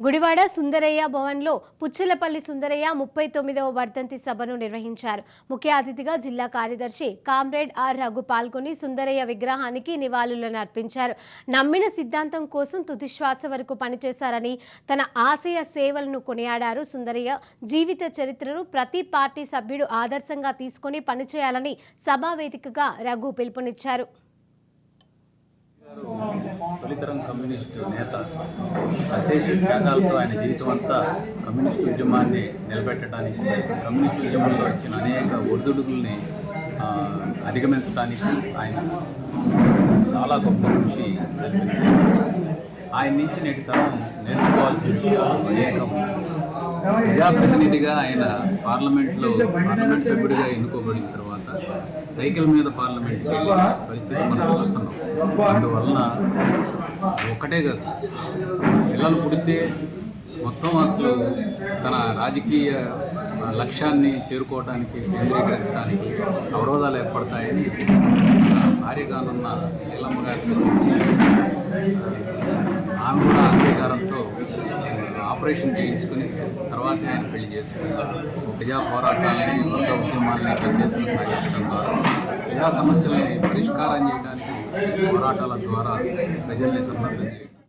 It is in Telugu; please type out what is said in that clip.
గుడివాడ సుందరయ్య భవన్లో పుచ్చలపల్లి సుందరయ్య ముప్పై తొమ్మిదవ వర్ధంతి సభను నిర్వహించారు. ముఖ్య అతిథిగా జిల్లా కార్యదర్శి కామ్రేడ్ ఆర్ రఘు పాల్గొని సుందరయ్య విగ్రహానికి నివాళులను అర్పించారు. నమ్మిన సిద్ధాంతం కోసం తుదిశ్వాస వరకు పనిచేశారని తన ఆశయ సేవలను కొనియాడారు సుందరయ్య. జీవిత చరిత్రను ప్రతి పార్టీ సభ్యుడు ఆదర్శంగా తీసుకొని పనిచేయాలని సభా వేదికగా రఘు పిలుపునిచ్చారు. తొలితరం కమ్యూనిస్టు నేత అశేష త్యాగాలతో ఆయన జీవితం అంతా కమ్యూనిస్టు ఉద్యమాన్ని నిలబెట్టడానికి కమ్యూనిస్టు ఉద్యమంలో వచ్చిన అనేక ఒడిదుడుకుల్ని అధిగమించడానికి ఆయన చాలా గొప్ప కృషి జరిపింది ఆయన నుంచి నేటి తరం నేర్చుకోవాల్సిన విషయాలు అనేకం. ప్రజాప్రతినిధిగా ఆయన పార్లమెంట్లో పార్లమెంట్ సభ్యుడిగా ఎన్నుకోబడిన తర్వాత సైకిల్ మీద పార్లమెంట్ పరిస్థితి మనం చూస్తున్నాం. అందువలన ఒక్కటే కాదు పిల్లలు పుడితే మొత్తం అసలు తన రాజకీయ లక్ష్యాన్ని చేరుకోవడానికి కేంద్రీకరించడానికి అవరోధాలు ఏర్పడతాయని భార్యగానున్న నీలమ్మ గారితో చర్చించి ఆమె కూడా అంగీకారంతో ఆపరేషన్ చేయించుకుని తర్వాత ఆయన పెళ్ళి చేసుకున్నారు. ప్రజా పోరాటాలని వర్గ ఉద్యమాలని పెద్ద ఎత్తున సాగించడం ద్వారా ప్రజా సమస్యలను పరిష్కారం చేయడానికి పోరాటాల ద్వారా ప్రజల్ని సంబంధం చేయడం